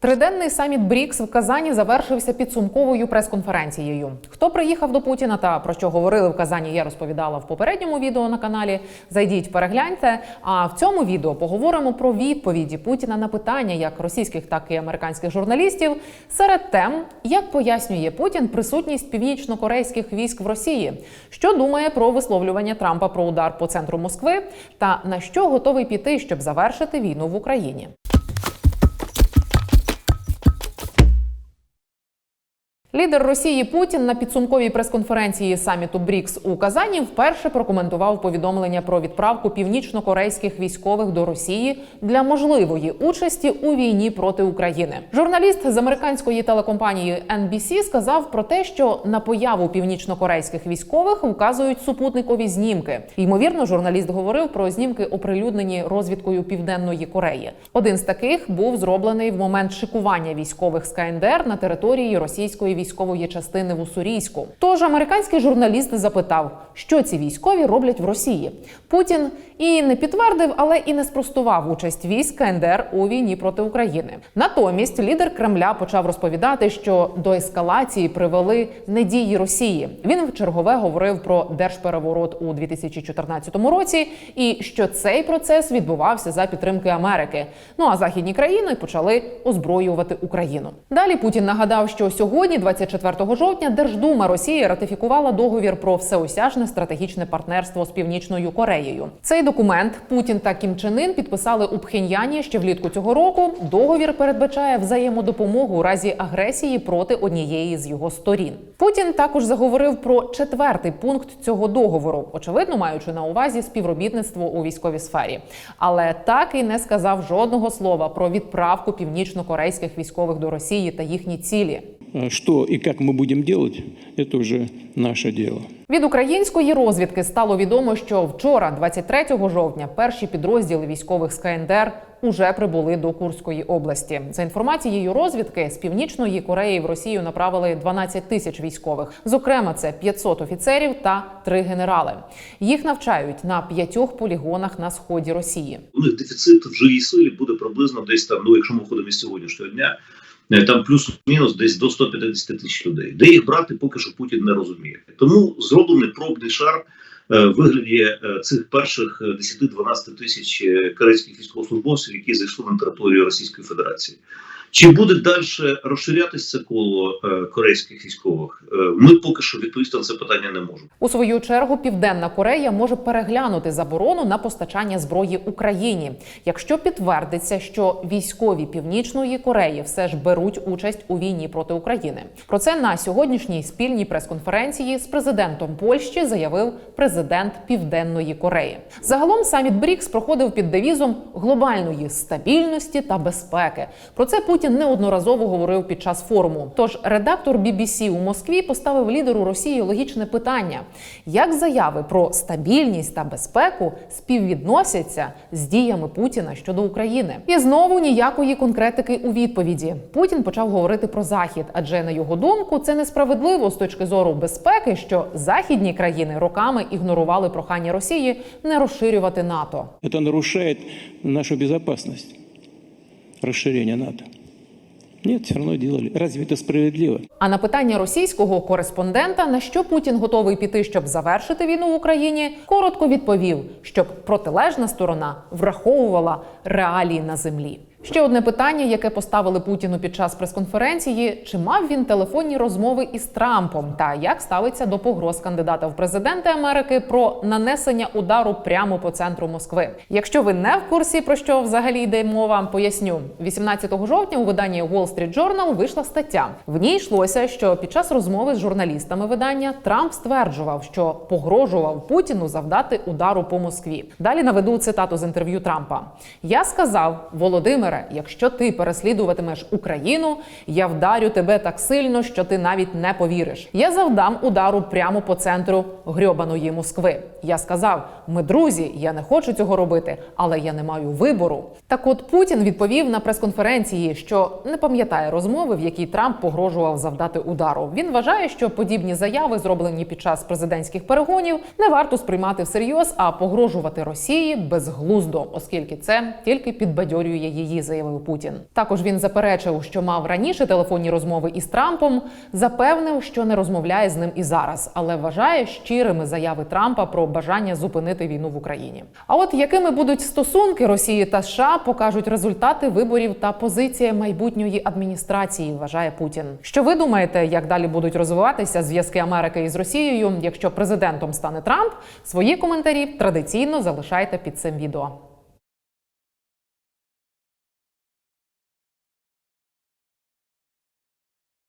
Триденний саміт БРІКС в Казані завершився підсумковою прес-конференцією. Хто приїхав до Путіна та про що говорили в Казані, я розповідала в попередньому відео на каналі. Зайдіть, перегляньте. А в цьому відео поговоримо про відповіді Путіна на питання як російських, так і американських журналістів. Серед тем, як пояснює Путін присутність північно-корейських військ в Росії, що думає про висловлювання Трампа про удар по центру Москви, та на що готовий піти, щоб завершити війну в Україні. Лідер Росії Путін на підсумковій прес-конференції саміту БРІКС у Казані вперше прокоментував повідомлення про відправку північно-корейських військових до Росії для можливої участі у війні проти України. Журналіст з американської телекомпанії NBC сказав про те, що на появу північно-корейських військових вказують супутникові знімки. Ймовірно, журналіст говорив про знімки, оприлюднені розвідкою Південної Кореї. Один з таких був зроблений в момент шикування військових з КНДР на території російської військової частини в Уссурійську. Тож американський журналіст запитав, що ці військові роблять в Росії. Путін і не підтвердив, але і не спростував участь військ КНДР у війні проти України. Натомість лідер Кремля почав розповідати, що до ескалації привели не дії Росії. Він в чергове говорив про держпереворот у 2014 році, і що цей процес відбувався за підтримки Америки. Ну а західні країни почали озброювати Україну. Далі Путін нагадав, що сьогодні, 24 жовтня, Держдума Росії ратифікувала договір про всеосяжне стратегічне партнерство з Північною Кореєю. Цей документ Путін та Кім Чен Ін підписали у Пхеньяні ще влітку цього року. Договір передбачає взаємодопомогу у разі агресії проти однієї з його сторін. Путін також заговорив про четвертий пункт цього договору, очевидно, маючи на увазі співробітництво у військовій сфері, але так і не сказав жодного слова про відправку північно-корейських військових до Росії та їхні цілі. А Что и как мы будем делать, это уже наше дело. Від української розвідки стало відомо, що вчора, 23 жовтня, перші підрозділи військових з КНДР уже прибули до Курської області. За інформацією розвідки, з північної Кореї в Росію направили 12 тисяч військових. Зокрема, це 500 офіцерів та три генерали. Їх навчають на п'ятьох полігонах на сході Росії. у них дефіцит в живій силі буде приблизно десь там, ну якщо ми входимо із сьогоднішнього дня, там плюс-мінус десь до 150 тисяч людей. Де їх брати, поки що Путін не розуміє. Тому зроблений пробний шар е, в вигляді е, цих перших е, 10-12 тисяч е, корейських військовослужбовців, які зайшли на територію Російської Федерації. Чи буде далі розширятися коло е, корейських військових? Е, ми поки що відповісти на це питання не можемо. У свою чергу Південна Корея може переглянути заборону на постачання зброї Україні, якщо підтвердиться, що військові Північної Кореї все ж беруть участь у війні проти України. Про це на сьогоднішній спільній прес-конференції з президентом Польщі заявив президент Південної Кореї. Загалом саміт БРІКС проходив під девізом глобальної стабільності та безпеки. Про це Путін неодноразово говорив під час форуму. Тож редактор BBC у Москві поставив лідеру Росії логічне питання: як заяви про стабільність та безпеку співвідносяться з діями Путіна щодо України? І знову ніякої конкретики у відповіді. Путін почав говорити про захід, адже на його думку це несправедливо з точки зору безпеки, що західні країни роками ігнорували прохання Росії не розширювати НАТО. Это нарушает нашу безопасность, расширение НАТО. Нет, все одно делали. Разве це справедливо? А на питання російського кореспондента, на що Путін готовий піти, щоб завершити війну в Україні, коротко відповів, щоб протилежна сторона враховувала реалії на землі. Ще одне питання, яке поставили Путіну під час прес-конференції: чи мав він телефонні розмови із Трампом, та як ставиться до погроз кандидата в президенти Америки про нанесення удару прямо по центру Москви? Якщо ви не в курсі про що взагалі йде мова, поясню. 18 жовтня у виданні Wall Street Journal вийшла стаття. В ній йшлося, що під час розмови з журналістами видання Трамп стверджував, що погрожував Путіну завдати удару по Москві. Далі наведу цитату з інтерв'ю Трампа. Я сказав, Володимире, якщо ти переслідуватимеш Україну, я вдарю тебе так сильно, що ти навіть не повіриш. Я завдам удару прямо по центру грьобаної Москви. Я сказав: ми друзі, я не хочу цього робити, але я не маю вибору. Так от Путін відповів на прес-конференції, що не пам'ятає розмови, в якій Трамп погрожував завдати удару. Він вважає, що подібні заяви, зроблені під час президентських перегонів, не варто сприймати всерйоз, а погрожувати Росії безглуздо, оскільки це тільки підбадьорює її Росії, заявив Путін. Також він заперечив, що мав раніше телефонні розмови із Трампом. Запевнив, що не розмовляє з ним і зараз, але вважає щирими заяви Трампа про бажання зупинити війну в Україні. А от якими будуть стосунки Росії та США, покажуть результати виборів та позиція майбутньої адміністрації, вважає Путін. Що ви думаєте, як далі будуть розвиватися зв'язки Америки із Росією, якщо президентом стане Трамп? Свої коментарі традиційно залишайте під цим відео.